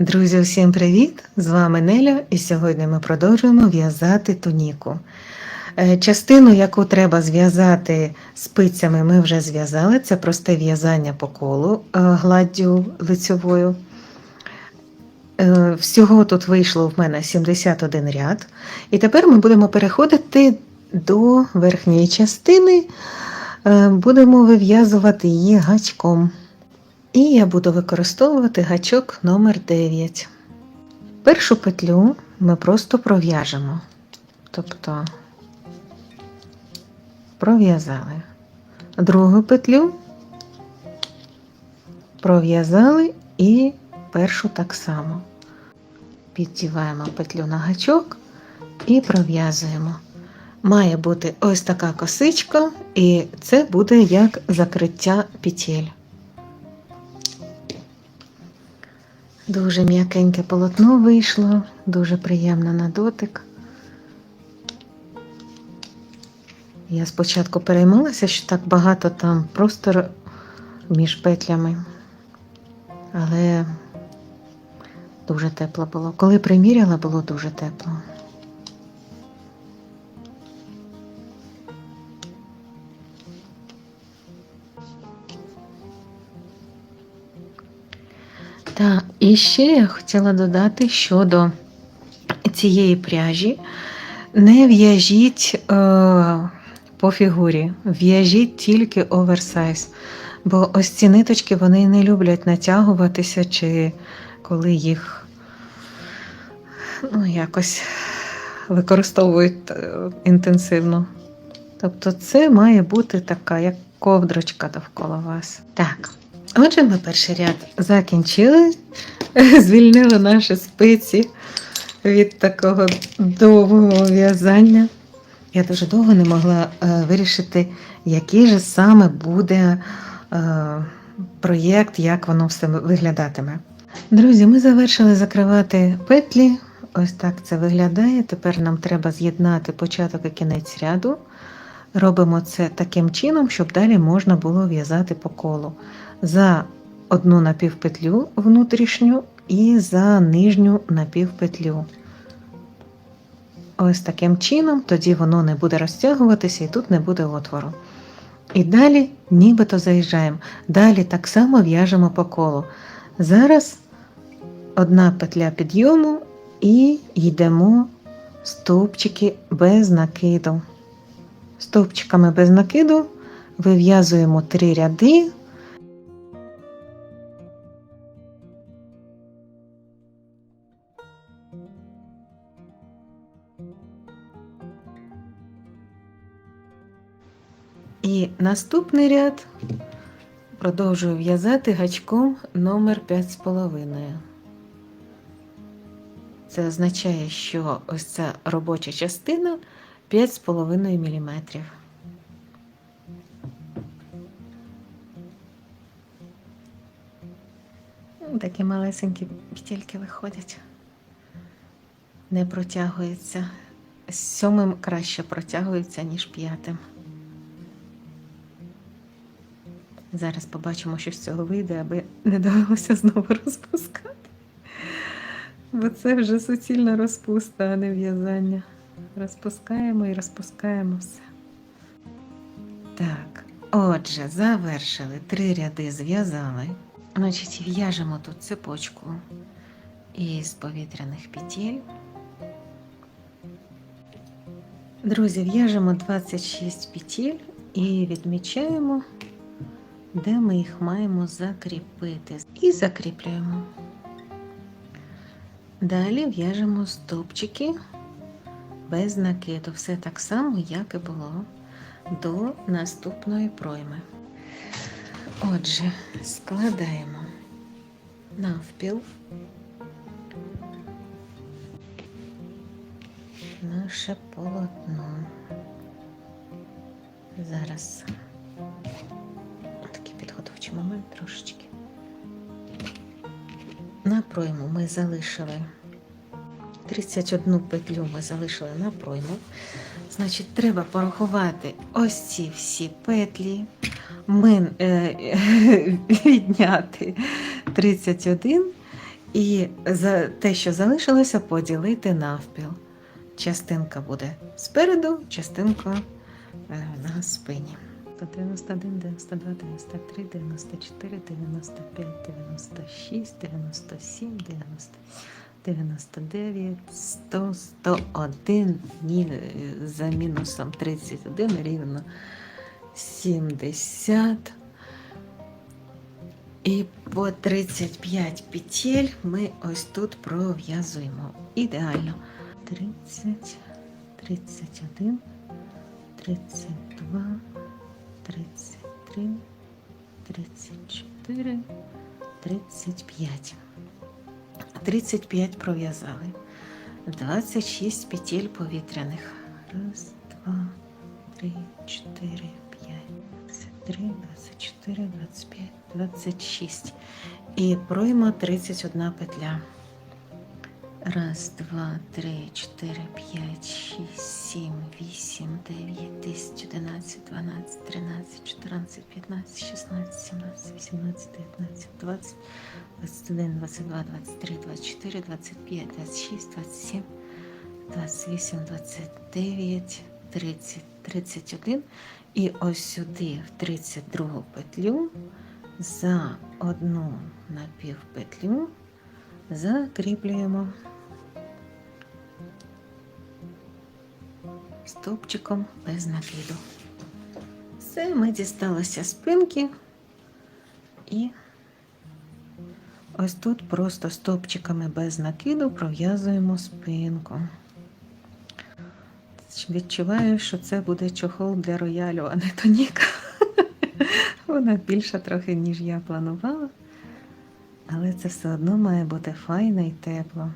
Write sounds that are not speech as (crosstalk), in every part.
Друзі, всім привіт! З вами Неля, і сьогодні ми продовжуємо в'язати туніку. Е, Частину, яку треба зв'язати спицями, ми вже зв'язали. Це просте в'язання по колу е, гладдю лицьовою. Е, Всього тут вийшло в мене 71 ряд. І тепер ми будемо переходити до верхньої частини, будемо вив'язувати її гачком. І я буду використовувати гачок номер 9. Першу петлю ми просто пров'яжемо. Тобто пров'язали. Другу петлю пров'язали і першу так само. Піддіваємо петлю на гачок і пров'язуємо. Має бути ось така косичка, і це буде як закриття петель. Дуже м'якеньке полотно вийшло, дуже приємно на дотик. Я спочатку переймалася, що так багато там простору між петлями, але дуже тепло було. Коли приміряла, було дуже тепло. Так, і ще я хотіла додати щодо цієї пряжі. Не в'яжіть е, по фігурі, в'яжіть тільки оверсайз. Бо ось ці ниточки вони не люблять натягуватися, чи коли їх ну, якось використовують е, інтенсивно. Тобто це має бути така, як ковдрочка довкола вас. Так. Отже, ми перший ряд закінчили, (laughs) звільнили наші спиці від такого довгого в'язання. Я дуже довго не могла е, вирішити, який же саме буде е, проєкт, як воно все виглядатиме. Друзі, ми завершили закривати петлі. Ось так це виглядає. Тепер нам треба з'єднати початок і кінець ряду. Робимо це таким чином, щоб далі можна було в'язати по колу за одну напівпетлю внутрішню і за нижню напівпетлю. Ось таким чином, тоді воно не буде розтягуватися і тут не буде отвору. І далі нібито заїжджаємо. Далі так само в'яжемо по колу. Зараз одна петля підйому і йдемо стовпчики без накиду. Стовпчиками без накиду вив'язуємо три ряди. І наступний ряд продовжую в'язати гачком номер 5,5. Це означає, що ось ця робоча частина 5,5 мм. Такі малесенькі петельки виходять, не протягується. З сьомим краще протягується, ніж п'ятим. Зараз побачимо, що з цього вийде, аби не довелося знову розпускати. Бо це вже суцільна розпуста, а не в'язання. Розпускаємо і розпускаємо все. Так, отже, завершили. Три ряди зв'язали. Значить, в'яжемо тут цепочку із повітряних петель. Друзі, в'яжемо 26 петель і відмічаємо де ми їх маємо закріпити. І закріплюємо. Далі в'яжемо стовпчики без накиду. Все так само, як і було до наступної пройми. Отже, складаємо навпіл наше полотно. Зараз момент трошечки. На пройму ми залишили 31 петлю ми залишили на пройму. Значить, треба порахувати ось ці всі петлі, ми, е, (laughs) відняти 31 І за те, що залишилося, поділити навпіл. Частинка буде спереду, частинка е, на спині. 91, 92, 93, 94, 95, 96, 97, 90, 99, 100, 101, ні, за мінусом 31, рівно 70. І по 35 петель ми ось тут пров'язуємо. Ідеально. 30, 31, 32, 33, 34, 35. 35 пров'язали. 26 петель повітряних. Раз, два, три, чотири, п'ять, 23, 24, 25, 26. І пройма 31 петля. Раз, два, три, чотири, п'ять, шість, сім, вісім, дев'ять, десять, одинадцять, дванадцять, тринадцять, чотирнадцять, п'ятнадцять, шістнадцять, сімнадцять, вісімнадцять, дев'ятнадцять, двадцять, двадцять один, двадцять два, двадцять три, двадцять чотири, двадцять п'ять, двадцять шість, двадцять сім, двадцять вісім, двадцять дев'ять, тридцять, тридцять один. І ось сюди, в 32 петлю, за одну напівпетлю закріплюємо стовпчиком без накиду. Все, ми дісталися спинки і ось тут просто стовпчиками без накиду пров'язуємо спинку. Відчуваю, що це буде чохол для роялю, а не тоніка. (laughs) Вона більша трохи, ніж я планувала. Але це все одно має бути файно і тепло.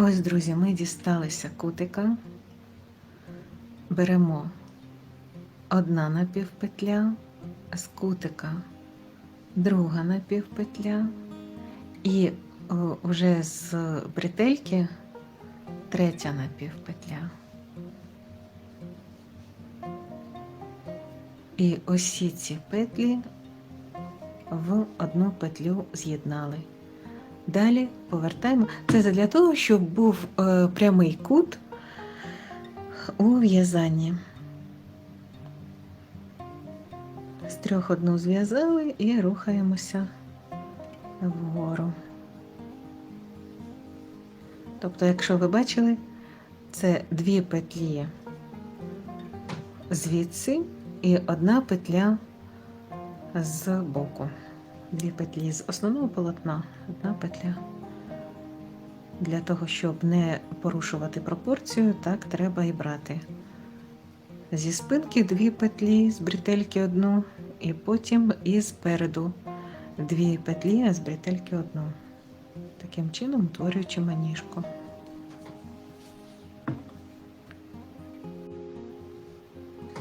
Ось, друзі, ми дісталися кутика. Беремо одна напівпетля з кутика, друга напівпетля, і вже з бретельки третя напівпетля. І усі ці петлі в одну петлю з'єднали. Далі повертаємо. Це для того, щоб був е, прямий кут у в'язанні. З трьох одну зв'язали і рухаємося вгору. Тобто, якщо ви бачили, це дві петлі звідси і одна петля з боку. Дві петлі з основного полотна, одна петля. Для того, щоб не порушувати пропорцію, так треба і брати. Зі спинки дві петлі, з бретельки одну, і потім із переду дві петлі, а з бретельки одну. Таким чином утворюючи маніжку.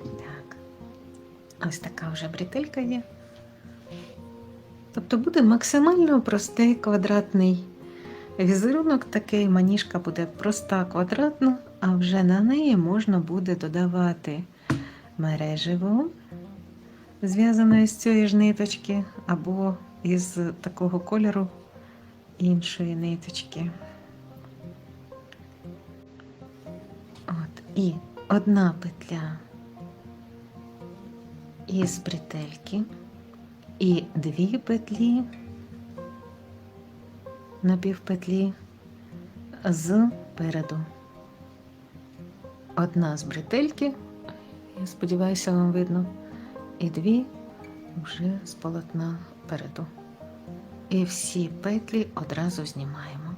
Так, ось така вже бретелька є. Тобто буде максимально простий квадратний візерунок, такий маніжка буде проста квадратна, а вже на неї можна буде додавати мереживо, зв'язане з цієї ж ниточки, або із такого кольору іншої ниточки. От, І одна петля із бретельки і дві петлі на півпетлі з переду. Одна з бретельки, я сподіваюся, вам видно, і дві вже з полотна переду. І всі петлі одразу знімаємо.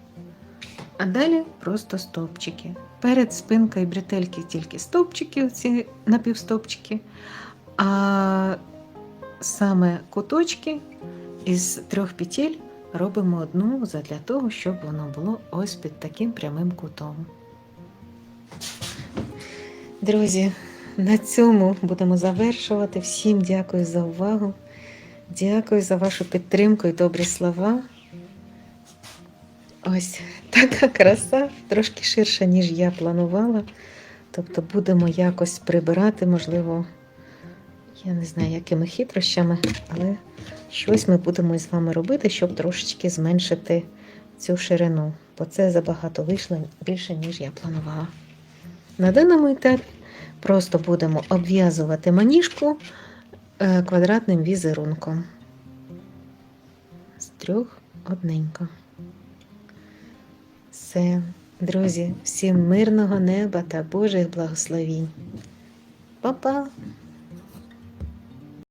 А далі просто стовпчики. Перед спинкою бретельки тільки стовпчики, ці напівстовпчики, а саме куточки із трьох петель робимо одну для того, щоб воно було ось під таким прямим кутом. Друзі, на цьому будемо завершувати. Всім дякую за увагу. Дякую за вашу підтримку і добрі слова. Ось така краса, трошки ширша, ніж я планувала. Тобто будемо якось прибирати, можливо, Я не знаю, якими хитрощами, але щось ми будемо з вами робити, щоб трошечки зменшити цю ширину, бо це забагато вийшло більше, ніж я планувала. На даному етапі просто будемо обв'язувати маніжку е, квадратним візерунком. З трьох одненько. Все, друзі, всім мирного неба та Божих благословінь. Па-па!